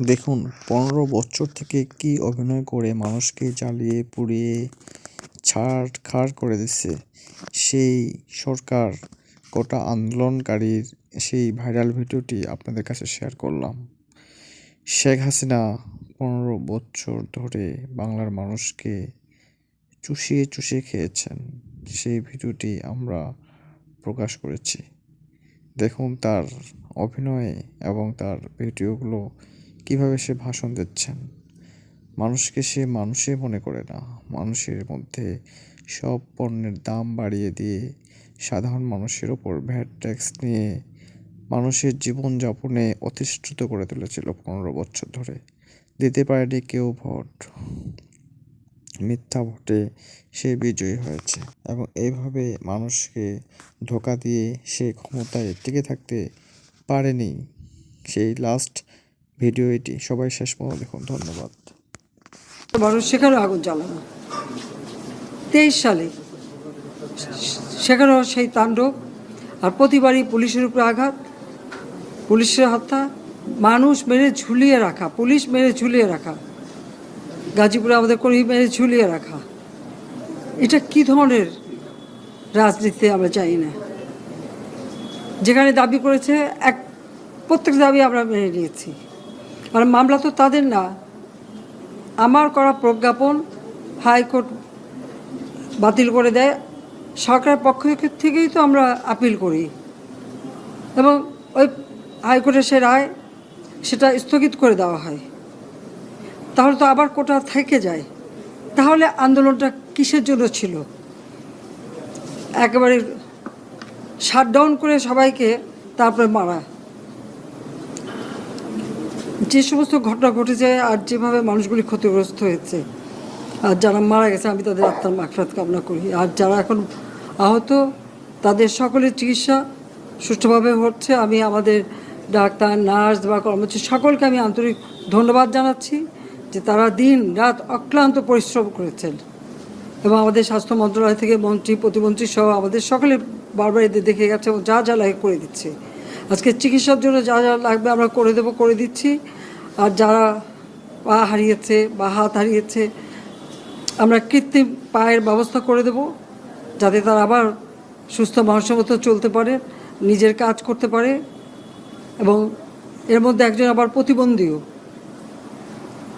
দেখুন, পনেরো বছর থেকে কি অভিনয় করে মানুষকে জ্বালিয়ে পুড়িয়ে ছাড় খাড় করে দিচ্ছে, সেই সরকার গোটা আন্দোলনকারীর সেই ভাইরাল ভিডিওটি আপনাদের কাছে শেয়ার করলাম। শেখ হাসিনা পনেরো বছর ধরে বাংলার মানুষকে চুষিয়ে চুষিয়ে খেয়েছেন, সেই ভিডিওটি আমরা প্রকাশ করেছি। দেখুন তার অভিনয়ে এবং তার ভিডিওগুলো কীভাবে সে ভাষণ দিচ্ছেন মানুষকে সে মানুষে মনে করে না। মানুষের মধ্যে সব পণ্যের দাম বাড়িয়ে দিয়ে সাধারণ মানুষের ওপর ভ্যাট ট্যাক্স নিয়ে মানুষের জীবনযাপনে অতিষ্ঠিত করে তুলেছিল পনেরো বছর ধরে। দিতে পারেনি কেউ ভোট। মিথ্যা ভোটে সে বিজয়ী হয়েছে এবং এইভাবে মানুষকে ধোকা দিয়ে সে ক্ষমতায় টিকে থাকতে পারেনি। সেই লাস্ট ভিডিও এটি। সবাই শেষ পর্যন্ত দেখুন। ধন্যবাদ। মানুষ সেখানেও আগুন জ্বালানো। তেইশ সালে সেখানেও সেই তাণ্ডব আর প্রতিবারই পুলিশের উপরে আঘাত, পুলিশের হত্যা, মানুষ মেরে ঝুলিয়ে রাখা, পুলিশ মেরে ঝুলিয়ে রাখা, গাজীপুরে আমাদের কর্মী মেরে ঝুলিয়ে রাখা। এটা কি ধরনের রাজনীতি আমরা চাই না। যেখানে দাবি করেছে, এক প্রত্যেক দাবি আমরা মেনে নিয়েছি। আর মামলা তো তাদের না। আমার করা প্রজ্ঞাপন হাইকোর্ট বাতিল করে দেয়। সরকারের পক্ষ থেকেই তো আমরা আপিল করি। এবং ওই হাইকোর্টের সে রায় সেটা স্থগিত করে দেওয়া হয়। তাহলে তো আবার কোটা থেকে যায়। তাহলে আন্দোলনটা কিসের জন্য ছিল? একেবারে শাটডাউন করে সবাইকে তারপরে মারা। যে সমস্ত ঘটনা ঘটেছে আর যেভাবে মানুষগুলি ক্ষতিগ্রস্ত হয়েছে, আর যারা মারা গেছে, আমি তাদের আত্মার মাকফরাত কামনা করি। আর যারা এখন আহত, তাদের সকলের চিকিৎসা সুষ্ঠুভাবে হচ্ছে। আমি আমাদের ডাক্তার, নার্স বা কর্মচারী সকলকে আমি আন্তরিক ধন্যবাদ জানাচ্ছি যে তারা দিন রাত অক্লান্ত পরিশ্রম করেছেন এবং আমাদের স্বাস্থ্য মন্ত্রণালয় থেকে মন্ত্রী, প্রতিমন্ত্রী সহ আমাদের সকলে বারবার এদের দেখে গেছে এবং যা যা লাগে করে দিচ্ছে। আজকে চিকিৎসার জন্য যা যা লাগবে আমরা করে দেবো, করে দিচ্ছি। আর যারা পা হারিয়েছে বা হাত হারিয়েছে, আমরা কৃত্রিম পায়ের ব্যবস্থা করে দেব, যাতে তারা আবার সুস্থ মানুষের চলতে পারে, নিজের কাজ করতে পারে। এবং এর মধ্যে একজন আবার প্রতিবন্ধীও।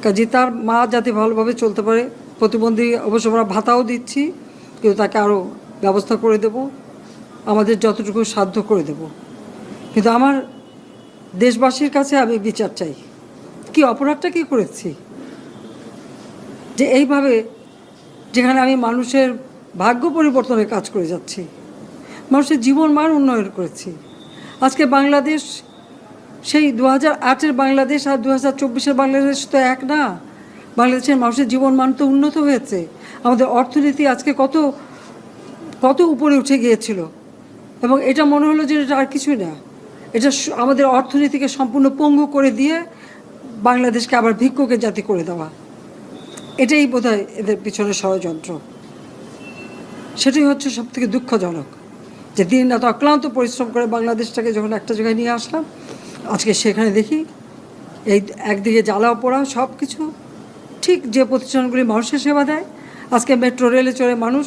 কাজে তার মা যাতে ভালোভাবে চলতে পারে, প্রতিবন্ধী অবশ্য আমরা ভাতাও দিচ্ছি, কিন্তু তাকে আরও ব্যবস্থা করে দেব। আমাদের যতটুকু সাধ্য করে দেব। কিন্তু আমার দেশবাসীর কাছে আমি বিচার চাই। কি অপরাধটা কি করেছি? যে এইভাবে যেখানে আমি মানুষের ভাগ্য পরিবর্তনের কাজ করে যাচ্ছি, মানুষের জীবন মান উন্নয়ন করেছি। আজকে বাংলাদেশ, সেই দু হাজার আটের বাংলাদেশ আর দু হাজার চব্বিশের বাংলাদেশ তো এক না। বাংলাদেশের মানুষের জীবন মান তো উন্নত হয়েছে। আমাদের অর্থনীতি আজকে কত কত উপরে উঠে গিয়েছিল। এবং এটা মনে হলো যে এটা আর কিছুই না। এটা আমাদের অর্থনীতিকে সম্পূর্ণ পঙ্গু করে দিয়ে বাংলাদেশকে আবার ভিক্ষুকের জাতি করে দেওয়া। এটাই বোধহয় এদের পিছনে ষড়যন্ত্র। সেটাই হচ্ছে সব থেকে দুঃখজনক যে দিন রাত অক্লান্ত পরিশ্রম করে বাংলাদেশটাকে যখন একটা জায়গায় নিয়ে আসলাম, আজকে সেখানে দেখি এই একদিকে জ্বালাও পোড়া সব কিছু ঠিক যে প্রতিষ্ঠানগুলি মানুষের সেবা দেয়, আজকে মেট্রো, রেলে চড়ে মানুষ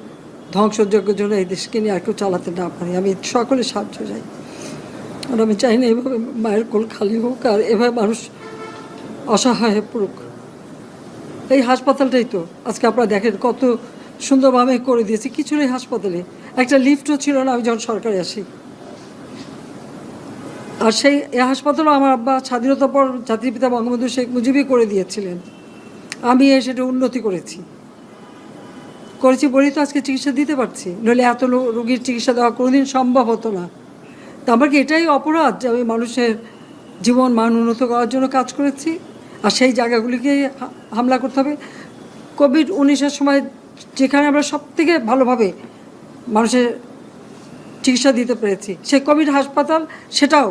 ধ্বংসযজ্ঞের জন্য এই দেশকে নিয়ে আর কেউ চালাতে না পারি। আমি সকলে সাহায্য চাই। আর আমি চাই না এভাবে মায়ের কোল খালি হোক আর এভাবে মানুষ অসহায় হয়ে পড়ুক। এই হাসপাতালটাই তো। আজকে আপনারা দেখেন কত সুন্দরভাবে করে দিয়েছে। কিছু নেই হাসপাতালে। একটা লিফটও ছিল না, আমি যখন সরকারে আসি। আর সেই এই হাসপাতালও আমার আব্বা স্বাধীনতার পর জাতির পিতা বঙ্গবন্ধু শেখ মুজিবই করে দিয়েছিলেন। আমি এ সেটা উন্নতি করেছি। করেছি বলেই তো আজকে চিকিৎসা দিতে পারছি। নইলে এত রোগীর চিকিৎসা দেওয়া কোনোদিন সম্ভব হতো না। তা আমার কি এটাই অপরাধ যে আমি মানুষের জীবন মান উন্নত করার জন্য কাজ করেছি? আর সেই জায়গাগুলিকে হামলা করতে হবে। কোভিড উনিশের সময় যেখানে আমরা সব থেকে ভালোভাবে মানুষের চিকিৎসা দিতে পেরেছি, সে কোভিড হাসপাতাল সেটাও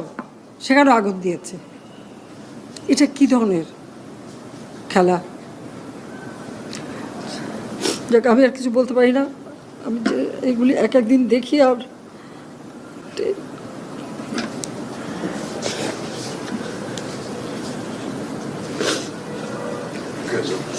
সেখানেও আগুন দিয়েছে। এটা কি ধরনের খেলা? যাক, আমি আর কিছু বলতে পারি না আমি যে এগুলি এক একদিন দেখি আর Good.